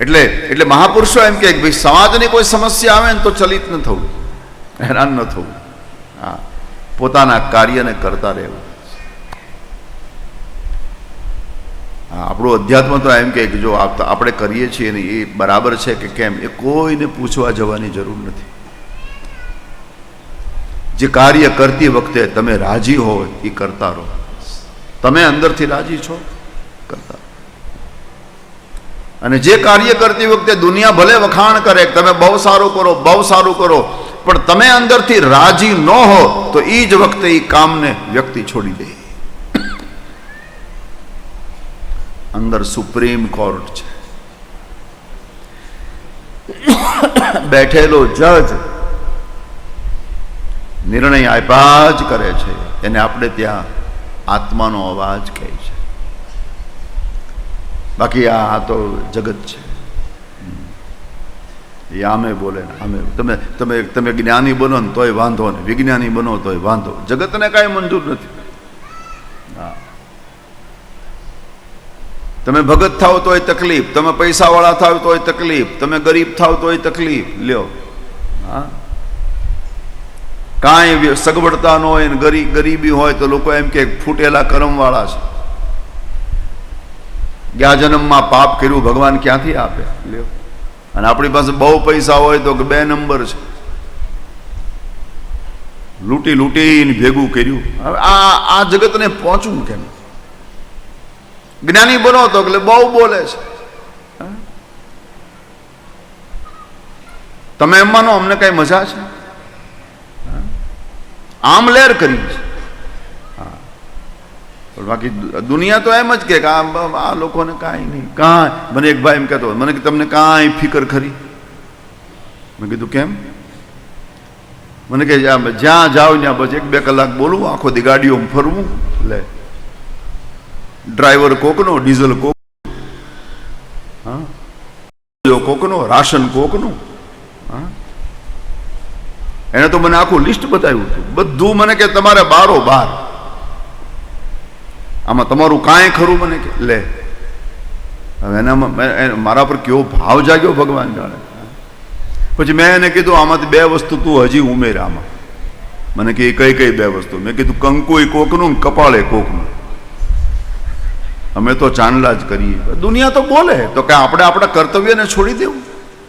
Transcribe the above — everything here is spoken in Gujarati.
એટલે એટલે મહાપુરુષો એમ કે ભાઈ સમાજની કોઈ સમસ્યા આવે ને તો ચલિત ન થવું, હેરાન ન થવું. હા, પોતાના કાર્યને કરતા રહેવું. હા, આપણું અધ્યાત્મ તો એમ કે જો આપ- આપણે કરીએ છીએ ને એ બરાબર છે કે કેમ, એ કોઈને પૂછવા જવાની જરૂર નથી. જે કાર્ય કરતી વખતે તમે રાજી હો એ કરતા રહો. તમે અંદરથી રાજી છો, કરતા. અને જે કાર્ય કરતી વખતે દુનિયા ભલે વખાણ કરે, તમે બહુ સારું કરો, બહુ સારું કરો, પણ તમે અંદરથી રાજી ન હો, તો એ જ વખતે એ કામને વ્યક્તિ છોડી દે. અંદર સુપ્રીમ કોર્ટ છે. બેઠેલો જજ નિર્ણય આપ્યા જ કરે છે. એને આપણે ત્યાં આત્માનો અવાજ કહે છે. બાકી આ તો જગત છે. એ આમે બોલે આમે. તમે તમે તમે જ્ઞાની બનો ને તોય વાંધો ને વિજ્ઞાની બનો તોય વાંધો જગતને કાંઈ મંજૂર નથી. તમે ભગત થાવ તોય તકલીફ. તમે પૈસાવાળા થાવ તોય તકલીફ. તમે ગરીબ થાવ તોય તકલીફ. લ્યો. હા. કાંઈ સગવડતા ન હોય ને ગરી ગરીબી હોય તો લોકો એમ કે ફૂટેલા કરમવાળા છે. ગયા જન્મમાં પાપ કર્યું, ભગવાન ક્યાંથી આપે? લ્યો. અને આપણી પાસે બહુ પૈસા હોય તો બે નંબર છે. લૂંટી લૂંટીને ભેગું કર્યું. હવે આ આ જગતને પહોંચવું કેમ? જ્ઞાની બનો તો એટલે બહુ બોલે છે? તમે એમ માનો અમને કઈ મજા છે? આમ લેર કરી છે. પણ બાકી દુનિયા તો એમ જ કે આ લોકોને કાંઈ નહીં. કાંઈ. મને એક ભાઈ એમ કહેતો મને કે તમને કાંઈ ફિકર ખરી? મેં કીધું, કેમ? મને કે જ્યાં જાઓ ત્યાં બસ એક બે કલાક બોલવું આખો દી ગાડીઓમાં ફરવું. લે. ડ્રાઈવર કોકનો, ડીઝલ કોક હા? કોકનો, રાશન કોકનું. હા? એણે તો મને આખું લિસ્ટ બતાવ્યું હતું. બધું મને કે, તમારે બારો બાર આમાં તમારું કાંઈ ખરું મને કે, લે. હવે એનામાં મારા પર કેવો ભાવ જાગ્યો ભગવાન જાણે. પછી મેં એને કીધું, આમાંથી બે વસ્તુ તું હજી ઉમેર આમાં. મને કે કઈ કઈ બે વસ્તુ? મેં કીધું, કંકુય કોકનું ને કપાળે કોકનું. અમે તો ચાંદલા જ કરીએ. દુનિયા તો બોલે, તો કે આપણે આપણા કર્તવ્યને છોડી દેવું.